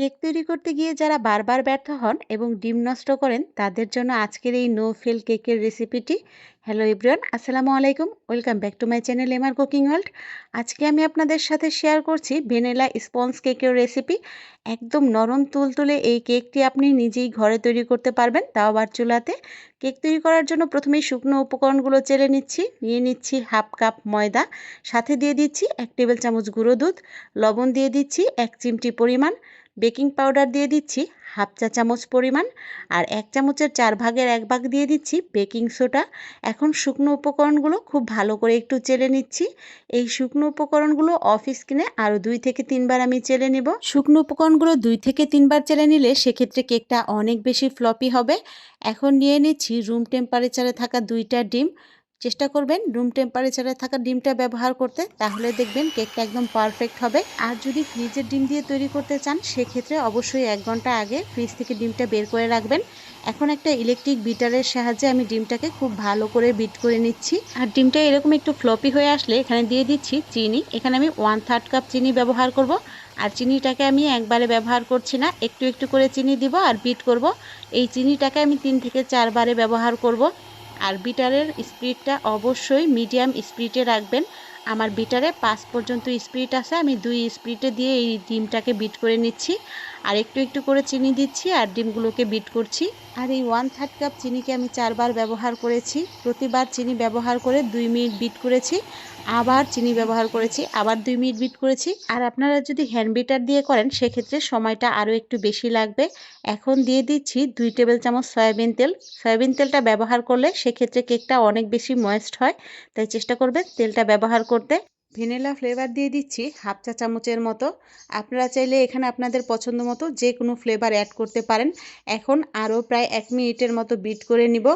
Cake তৈরি করতে গিয়ে যারা বারবার ব্যর্থ হন এবং ডিম নষ্ট করেন, তাদের জন্য আজকের এই নো ফেল কেকের রেসিপিটি হ্যালো ইব্রিয়ান আসসালামু আলাইকুম। Welcome back to my channel MR cooking world আজকে আমি আপনাদের সাথে শেয়ার করছি ভেনিলা স্পঞ্জ কেকের রেসিপি একদম নরম তুলতুলে এই কেকটি আপনি নিজেই ঘরে তৈরি করতে পারবেন, তাও আবার চুলাতে। কেক তৈরি করার জন্য প্রথমেই শুকনো উপকরণগুলো চেলে নিচ্ছি। নিয়ে নিচ্ছি হাফ কাপ ময়দা। সাথে দিয়ে দিচ্ছি এক টেবিল চামচ গুঁড়ো দুধ। লবণ দিয়ে দিচ্ছি এক চিমটি পরিমাণ। বেকিং পাউডার দিয়ে দিচ্ছি হাফ চা চামচ পরিমাণ আর এক চামচের চার ভাগের এক ভাগ দিয়ে দিচ্ছি বেকিং সোডা। এখন শুকনো উপকরণগুলো খুব ভালো করে একটু চেলে নিচ্ছি। এই শুকনো উপকরণগুলো অফ স্কিনে আরও দুই থেকে তিনবার আমি চেলে নেব। শুকনো উপকরণগুলো দুই থেকে তিনবার চেলে নিলে সেক্ষেত্রে কেকটা অনেক বেশি ফ্লপি হবে। এখন নিয়ে নিচ্ছি রুম টেম্পারেচারে থাকা দুইটা ডিম। চেষ্টা করবেন রুম টেম্পারেচারে থাকা ডিমটা ব্যবহার করতে, তাহলে দেখবেন কেকটা একদম পারফেক্ট হবে। আর যদি ফ্রিজের ডিম দিয়ে তৈরি করতে চান, সেক্ষেত্রে অবশ্যই এক ঘণ্টা আগে ফ্রিজ থেকে ডিমটা বের করে রাখবেন। এখন একটা ইলেকট্রিক বিটারের সাহায্যে আমি ডিমটাকে খুব ভালো করে বিট করে নিচ্ছি। আর ডিমটা এরকম একটু ফ্লপি হয়ে আসলে এখানে দিয়ে দিচ্ছি চিনি। এখানে আমি ওয়ান থার্ড কাপ চিনি ব্যবহার করব। আর চিনিটাকে আমি একবারে ব্যবহার করছি না, একটু একটু করে চিনি দিব আর বিট করব। এই চিনিটাকে আমি তিন থেকে চারবারে ব্যবহার করব। আর বিটারের স্পিডটা অবশ্যই মিডিয়াম স্পিডে রাখবেন। আমার বিটারে পাঁচ পর্যন্ত স্পিড আছে, আমি দুই স্পিডে দিয়ে এই ডিমটাকে বিট করে নিচ্ছি। আর একটু একটু করে চিনি দিচ্ছি আর ডিমগুলোকে বিট করছি। আর এই ওয়ান থার্ড কাপ চিনিকে আমি চারবার ব্যবহার করেছি। প্রতিবার চিনি ব্যবহার করে দুই মিনিট বিট করেছি। আবার চিনি ব্যবহার করেছি, আবার দুই মিনিট বিট করেছি। আর আপনারা যদি হ্যান্ড বিটার দিয়ে করেন, সেক্ষেত্রে সময়টা আরও একটু বেশি লাগবে। এখন দিয়ে দিচ্ছি দুই টেবিল চামচ সয়াবিন তেল। সয়াবিন তেলটা ব্যবহার করলে সেক্ষেত্রে কেকটা অনেক বেশি ময়েস্ট হয়। তাই চেষ্টা করবেন তেলটা ব্যবহার করতে। ভ্যানিলা ফ্লেভার দিয়ে দিচ্ছি, হাফ চা চামচের মতো। আপনারা চাইলে এখানে আপনাদের পছন্দ মতো যে কোনো ফ্লেভার অ্যাড করতে পারেন। এখন আরও প্রায় এক মিনিটের মতো বিট করে নিব।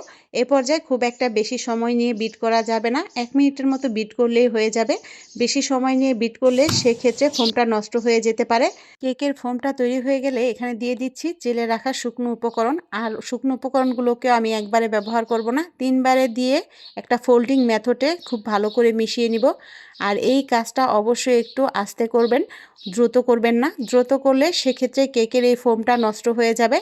এ পর্যায়ে খুব একটা বেশি সময় নিয়ে বিট করা যাবে না। এক মিনিটের মতো বিট করলেই হয়ে যাবে। বেশি সময় নিয়ে বিট করলে সেক্ষেত্রে ফোমটা নষ্ট হয়ে যেতে পারে। কেকের ফোমটা তৈরি হয়ে গেলে এখানে দিয়ে দিচ্ছি জেলে রাখা শুকনো উপকরণ। আর শুকনো উপকরণগুলোকেও আমি একবারে ব্যবহার করব না। তিনবারে দিয়ে একটা ফোল্ডিং মেথডে খুব ভালো করে মিশিয়ে নিব। আর এই কাজটা অবশ্যই একটু আস্তে করবেন, দ্রুত করবেন না। দ্রুত করলে সেক্ষেত্রে কেকের এই ফোমটা নষ্ট হয়ে যাবে।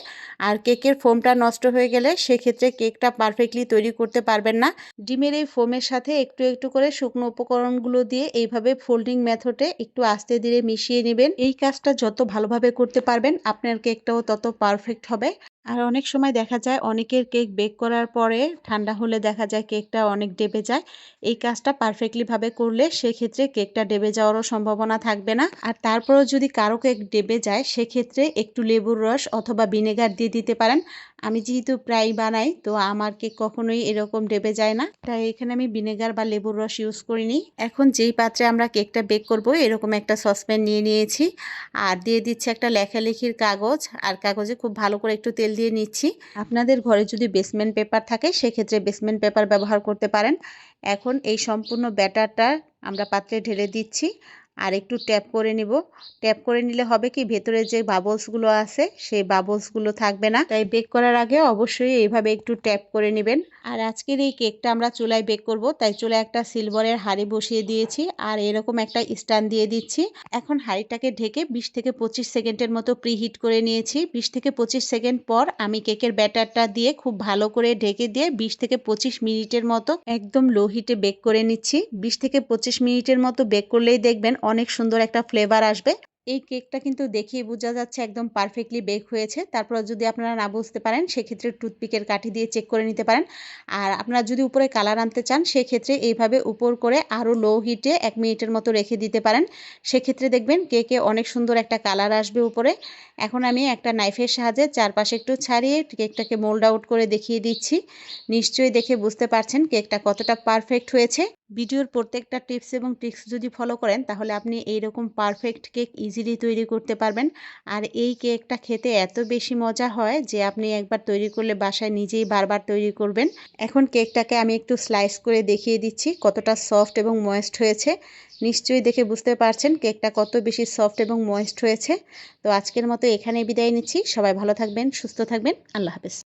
আর কেকের ফোমটা নষ্ট হয়ে গেলে সেক্ষেত্রে কেকটা পারফেক্টলি তৈরি করতে পারবেন না। ডিমের এই ফোমের সাথে একটু একটু করে শুকনো উপকরণগুলো দিয়ে এইভাবে ফোল্ডিং মেথডে একটু আস্তে ধীরে মিশিয়ে নেবেন। এই কাজটা যত ভালোভাবে করতে পারবেন, আপনার কেকটাও তত পারফেক্ট হবে। আর অনেক সময় দেখা যায় অনেকের কেক বেক করার পরে ঠান্ডা হলে দেখা যায় কেকটা অনেক ডেবে যায়। এই কাজটা পারফেক্টলিভাবে করলে সেক্ষেত্রে কেকটা ডেবে যাওয়ারও সম্ভাবনা থাকবে না। আর তারপরেও যদি কারও কেক ডেবে যায়, সেক্ষেত্রে একটু লেবুর রস অথবা ভিনেগার দিয়ে দিতে পারেন। আমি যেহেতু প্রায় বানাই, তো আমার কেক কখনোই এরকম ডেবে যায় না। তাই এখানে আমি ভিনেগার বা লেবুর রস ইউজ করিনি। এখন যেই পাত্রে আমরা কেকটা বেক করব, এরকম একটা সসপ্যান নিয়ে নিয়েছি। আর দিয়ে দিচ্ছি একটা লেখালেখির কাগজ, আর কাগজে খুব ভালো করে একটু তেল দিয়ে নিচ্ছি। আপনাদের ঘরে যদি বেসমেন্ট পেপার থাকে, সেক্ষেত্রে বেসমেন্ট পেপার ব্যবহার করতে পারেন। এখন এই সম্পূর্ণ ব্যাটারটা আমরা পাত্রে ঢেলে দিচ্ছি। আর একটু ট্যাপ করে নিব। ট্যাপ করে নিলে হবে কি ভেতরে যে বাবলসগুলো আছে, সেই বাবলসগুলো থাকবে না। তাই বেক করার আগে অবশ্যই এইভাবে একটু ট্যাপ করে নেবেন। আর আজকের এই কেকটা আমরা চুলায় বেক করব, তাই চুলায় একটা সিলভারের হাঁড়ি বসিয়ে দিয়েছি। আর এরকম একটা স্ট্যান্ড দিয়ে দিচ্ছি। এখন হাঁড়িটাকে ঢেকে বিশ থেকে পঁচিশ সেকেন্ডের মতো প্রিহিট করে নিয়েছি। বিশ থেকে পঁচিশ সেকেন্ড পর আমি কেকের ব্যাটারটা দিয়ে খুব ভালো করে ঢেকে দিয়ে বিশ থেকে পঁচিশ মিনিটের মতো একদম লো হিটে বেক করে নিচ্ছি। বিশ থেকে পঁচিশ মিনিটের মতো বেক করলেই দেখবেন অনেক সুন্দর একটা ফ্লেভার আসবে। এই কেকটা কিন্তু দেখিয়ে বোঝা যাচ্ছে একদম পারফেক্টলি বেক হয়েছে। তারপর যদি আপনারা না বুঝতে পারেন, সেক্ষেত্রে টুথপিকের কাঠি দিয়ে চেক করে নিতে পারেন। আর আপনারা যদি উপরে কালার আনতে চান, সেক্ষেত্রে এইভাবে উপর করে আরও লো হিটে এক মিনিটের মতো রেখে দিতে পারেন। সেক্ষেত্রে দেখবেন কেকে অনেক সুন্দর একটা কালার আসবে উপরে। এখন আমি একটা নাইফের সাহায্যে চারপাশে একটু ছাড়িয়ে কেকটাকে মোল্ড আউট করে দেখিয়ে দিচ্ছি। নিশ্চয়ই দেখে বুঝতে পারছেন কেকটা কতটা পারফেক্ট হয়েছে। ভিডিওর প্রত্যেকটা টিপস এবং ট্রিক্স যদি ফলো করেন, তাহলে আপনি এই রকম পারফেক্ট কেক ইজিলি তৈরি করতে পারবেন। আর এই কেকটা খেতে এত বেশি মজা হয় যে আপনি একবার তৈরি করলে বাসায় নিজেই বারবার তৈরি করবেন। এখন কেকটাকে আমি একটু স্লাইস করে দেখিয়ে দিচ্ছি, কতটা সফট এবং ময়েস্ট হয়েছে। নিশ্চয়ই দেখে বুঝতে পারছেন কেকটা কত বেশি সফট এবং ময়েস্ট হয়েছে। তো আজকের মতো এখানে বিদায় নিচ্ছি। সবাই ভালো থাকবেন, সুস্থ থাকবেন। আল্লাহ হাফেজ।